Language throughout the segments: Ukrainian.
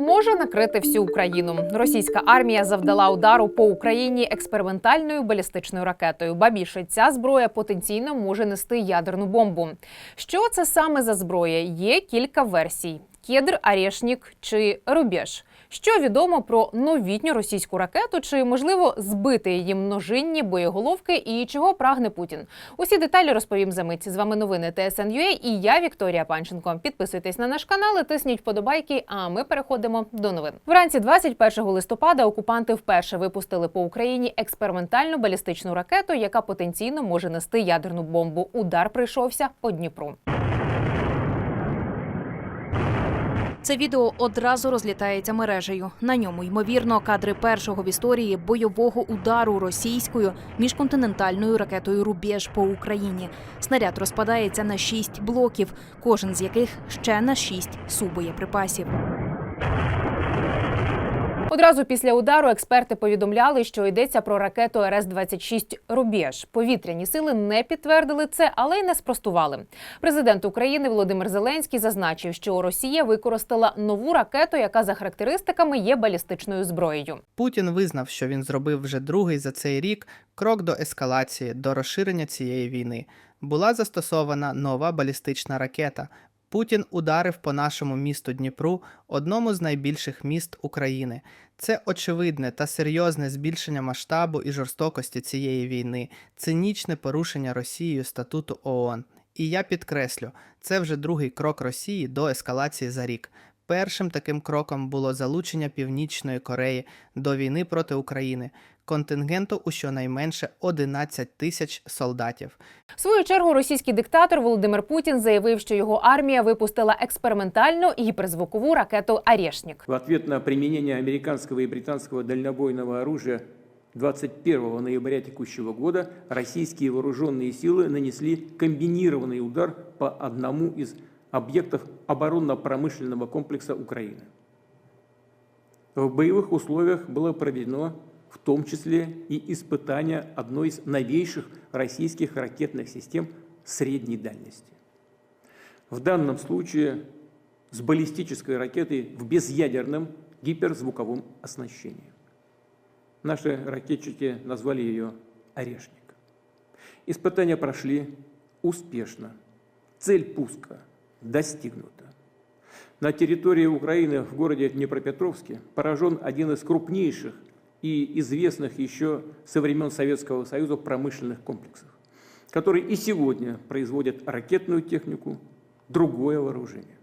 може накрити всю Україну. Російська армія завдала удару по Україні експериментальною балістичною ракетою. Ба більше ця зброя потенційно може нести ядерну бомбу. Що це саме за зброя? Є кілька версій: кедр, орешник чи Рубеж. Що відомо про новітню російську ракету, чи можливо збити її множинні боєголовки, і чого прагне Путін? Усі деталі розповім за мить. З вами новини ТСНЮА і я Вікторія Панченко. Підписуйтесь на наш канал, і тисніть вподобайки. А ми переходимо до новин. Вранці 21 листопада окупанти вперше випустили по Україні експериментальну балістичну ракету, яка потенційно може нести ядерну бомбу. Удар прийшовся по Дніпру. Це відео одразу розлітається мережею. На ньому ймовірно кадри першого в історії бойового удару російською міжконтинентальною ракетою Рубеж по Україні. Снаряд розпадається на шість блоків, кожен з яких ще на шість субоєприпасів. Одразу після удару експерти повідомляли, що йдеться про ракету РС-26 «Рубеж». Повітряні сили не підтвердили це, але й не спростували. Президент України Володимир Зеленський зазначив, що Росія використала нову ракету, яка за характеристиками є балістичною зброєю. Путін визнав, що він зробив вже другий за цей рік крок до ескалації, до розширення цієї війни. Була застосована нова балістична ракета. Путін ударив по нашому місту Дніпру, одному з найбільших міст України. Це очевидне та серйозне збільшення масштабу і жорстокості цієї війни, цинічне порушення Росією статуту ООН. І я підкреслю, це вже другий крок Росії до ескалації за рік. Першим таким кроком було залучення Північної Кореї до війни проти України, контингенту у щонайменше 11 тисяч солдатів. В свою чергу російський диктатор Володимир Путін заявив, що його армія випустила експериментальну гіперзвукову ракету «Арєшнік». В ответ на применение американского и британского дальнобойного оружия 21 ноября текущего года российские вооруженные силы нанесли комбинированный удар по одному из объектов оборонно-промышленного комплекса Украины. В боевых условиях было проведено в том числе и испытание одной из новейших российских ракетных систем средней дальности. В данном случае с баллистической ракетой в безъядерном гиперзвуковом оснащении. Наши ракетчики назвали ее «Орешник». Испытания прошли успешно. Цель пуска достигнута. На территории Украины в городе Днепропетровске поражен один из крупнейших и известных еще со времен Советского Союза промышленных комплексов, который и сегодня производит ракетную технику, другое вооружение.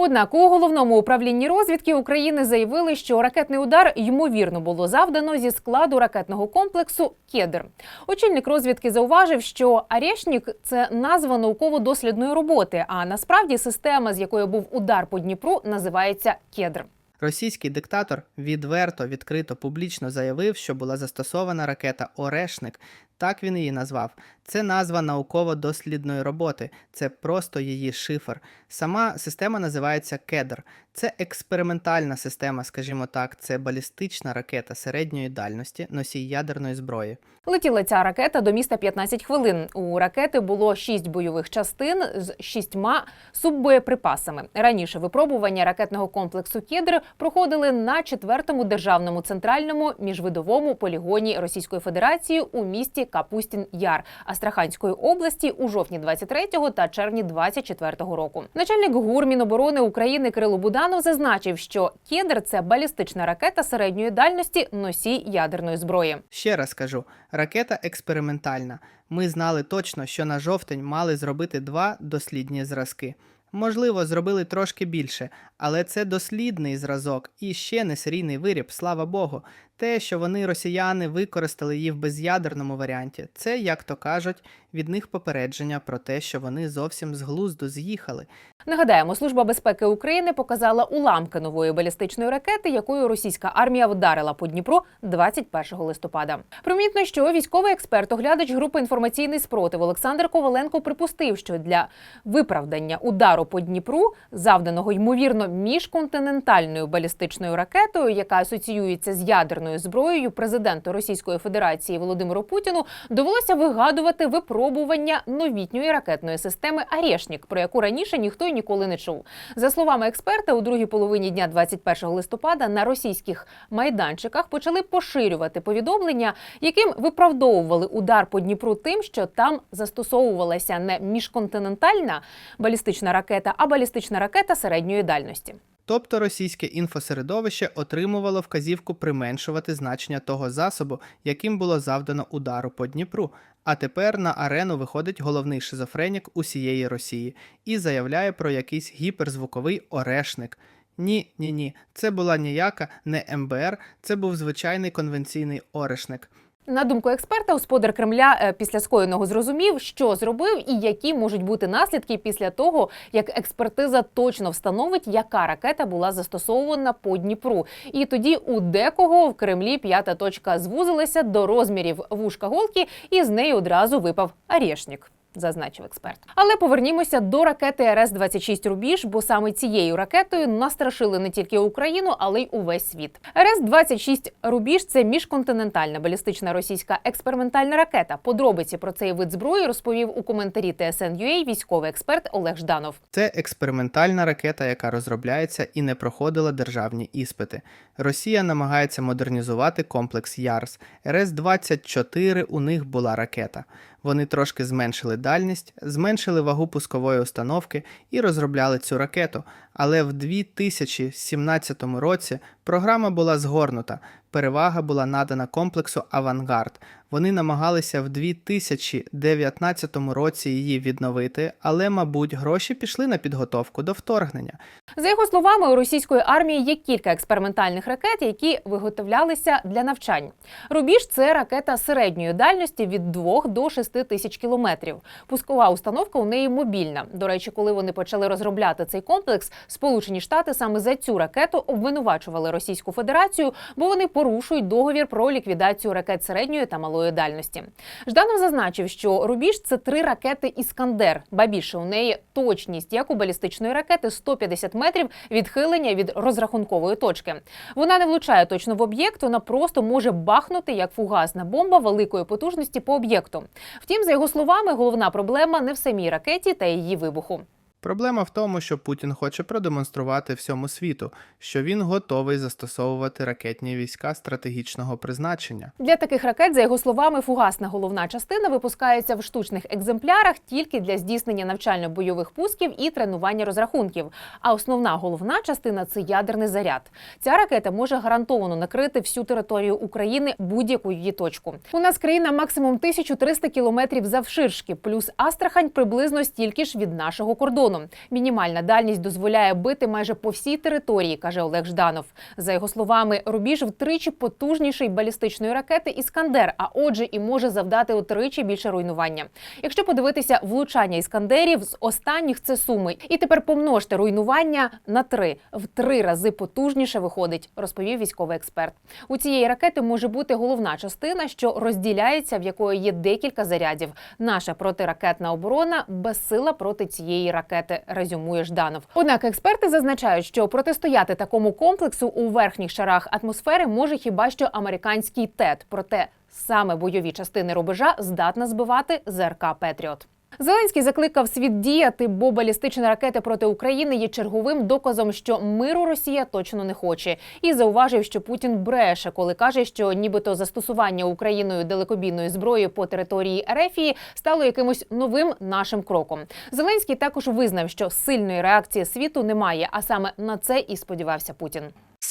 Однак у головному управлінні розвідки України заявили, що ракетний удар ймовірно було завдано зі складу ракетного комплексу Кедр. Очільник розвідки зауважив, що Арєшнік – це назва науково-дослідної роботи. А насправді система, з якою був удар по Дніпру, називається Кедр. Російський диктатор відверто, відкрито, публічно заявив, що була застосована ракета Орешник. Так він її назвав. Це назва науково-дослідної роботи, це просто її шифр. Сама система називається Кедр. Це експериментальна система, скажімо так, це балістична ракета середньої дальності, носій ядерної зброї. Летіла ця ракета до міста 15 хвилин. У ракети було шість бойових частин з шістьма суббоєприпасами. Раніше випробування ракетного комплексу Кедр проходили на 4-му державному центральному міжвидовому полігоні Російської Федерації у місті Капустін Яр Астраханської області у жовтні 23-го та червні 24-го року. Начальник ГУР Міноборони України Кирило Буданов зазначив, що Кедр це балістична ракета середньої дальності носій ядерної зброї. Ще раз кажу, ракета експериментальна. Ми знали точно, що на жовтень мали зробити два дослідні зразки. Можливо, зробили трошки більше, але це дослідний зразок і ще не серійний виріб, слава Богу. Те, що вони, росіяни, використали її в без'ядерному варіанті, це, як то кажуть, від них попередження про те, що вони зовсім з глузду з'їхали. Нагадаємо, служба безпеки України показала уламки нової балістичної ракети, якою російська армія вдарила по Дніпру 21 листопада. Примітно, що військовий експерт, оглядач групи інформаційний спротив Олександр Коваленко припустив, що для виправдання удару по Дніпру, завданого ймовірно міжконтинентальною балістичною ракетою, яка асоціюється з ядерною ядерною зброєю президенту Російської Федерації Володимиру Путіну довелося вигадувати випробування новітньої ракетної системи «Арєшнік», про яку раніше ніхто й ніколи не чув. За словами експерта, у другій половині дня 21 листопада на російських майданчиках почали поширювати повідомлення, яким виправдовували удар по Дніпру тим, що там застосовувалася не міжконтинентальна балістична ракета, а балістична ракета середньої дальності. Тобто російське інфосередовище отримувало вказівку применшувати значення того засобу, яким було завдано удару по Дніпру. А тепер на арену виходить головний шизофренік усієї Росії і заявляє про якийсь гіперзвуковий орешник. Ні, ні, ні, це була ніяка не МБР, це був звичайний конвенційний орешник. На думку експерта, господар Кремля е, після скоєного зрозумів, що зробив і які можуть бути наслідки після того, як експертиза точно встановить, яка ракета була застосована по Дніпру. І тоді у декого в Кремлі п'ята точка звузилася до розмірів вушка голки, і з неї одразу випав Арєшнік. Зазначив експерт. Але повернімося до ракети РС-26 Рубіж, бо саме цією ракетою настрашили не тільки Україну, але й увесь світ. РС-26 Рубіж це міжконтинентальна балістична російська експериментальна ракета. Подробиці про цей вид зброї розповів у коментарі ТСН.UA військовий експерт Олег Жданов. Це експериментальна ракета, яка розробляється і не проходила державні іспити. Росія намагається модернізувати комплекс ЯРС. РС-24 у них була ракета. Вони трошки зменшили дальність, зменшили вагу пускової установки і розробляли цю ракету. Але в 2017 році програма була згорнута. Перевага була надана комплексу Авангард. Вони намагалися в 2019 році її відновити, але, мабуть, гроші пішли на підготовку до вторгнення. За його словами, у російської армії є кілька експериментальних ракет, які виготовлялися для навчань. Рубіж це ракета середньої дальності від 2 до 6 тисяч кілометрів. Пускова установка у неї мобільна. До речі, коли вони почали розробляти цей комплекс, Сполучені Штати саме за цю ракету обвинувачували Російську Федерацію, бо вони порушують договір про ліквідацію ракет середньої та малої дальності. Жданов зазначив, що Рубіж це три ракети Іскандер. Ба більше у неї точність, як у балістичної ракети, 150 метрів відхилення від розрахункової точки. Вона не влучає точно в об'єкт, вона просто може бахнути як фугасна бомба великої потужності по об'єкту. Втім, за його словами, головна проблема не в самій ракеті та її вибуху. Проблема в тому, що Путін хоче продемонструвати всьому світу, що він готовий застосовувати ракетні війська стратегічного призначення. Для таких ракет, за його словами, фугасна головна частина випускається в штучних екземплярах тільки для здійснення навчально-бойових пусків і тренування розрахунків. А основна головна частина це ядерний заряд. Ця ракета може гарантовано накрити всю територію України будь-яку її точку. У нас країна максимум 1300 кілометрів завширшки, плюс Астрахань приблизно стільки ж від нашого кордону. Мінімальна дальність дозволяє бити майже по всій території, каже Олег Жданов. За його словами, рубіж втричі потужніший балістичної ракети Іскандер, а отже, і може завдати утричі більше руйнування. Якщо подивитися влучання іскандерів з останніх це суми, і тепер помножте руйнування на три в три рази потужніше виходить, розповів військовий експерт. У цієї ракети може бути головна частина, що розділяється, в якої є декілька зарядів. Наша протиракетна оборона безсила проти цієї ракети, резюмує Жданов. Однак експерти зазначають, що протистояти такому комплексу у верхніх шарах атмосфери може хіба що американський ТЕТ. Проте саме бойові частини рубежа здатна збивати ЗРК Петріот. Зеленський закликав світ діяти, бо балістичні ракети проти України є черговим доказом, що миру Росія точно не хоче, і зауважив, що Путін бреше, коли каже, що нібито застосування Україною далекобійної зброї по території Ерефії стало якимось новим нашим кроком. Зеленський також визнав, що сильної реакції світу немає, а саме на це і сподівався Путін.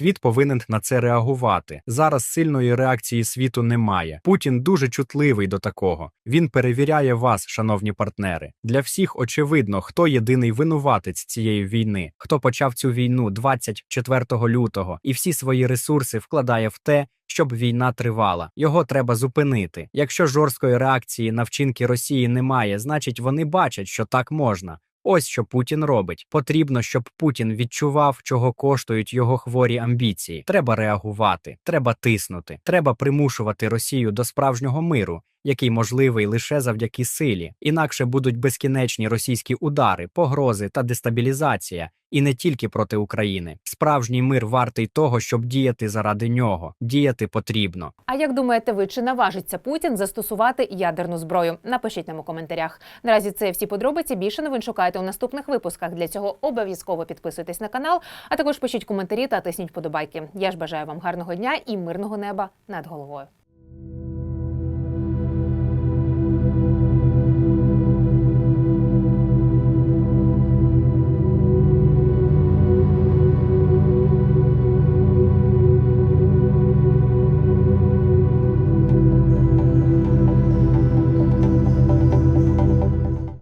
Світ повинен на це реагувати. Зараз сильної реакції світу немає. Путін дуже чутливий до такого. Він перевіряє вас, шановні партнери. Для всіх очевидно, хто єдиний винуватець цієї війни, хто почав цю війну 24 лютого і всі свої ресурси вкладає в те. Щоб війна тривала, його треба зупинити. Якщо жорсткої реакції на вчинки Росії немає, значить вони бачать, що так можна. Ось що Путін робить. Потрібно, щоб Путін відчував, чого коштують його хворі амбіції. Треба реагувати, треба тиснути, треба примушувати Росію до справжнього миру, який можливий лише завдяки силі. Інакше будуть безкінечні російські удари, погрози та дестабілізація, І не тільки проти України. Справжній мир вартий того, щоб діяти заради нього. Діяти потрібно. А як думаєте ви, чи наважиться Путін застосувати ядерну зброю? Напишіть нам у коментарях. Наразі це всі подробиці. Більше новин шукайте у наступних випусках. Для цього обов'язково підписуйтесь на канал, а також пишіть коментарі та тисніть подобайки. Я ж бажаю вам гарного дня і мирного неба над головою.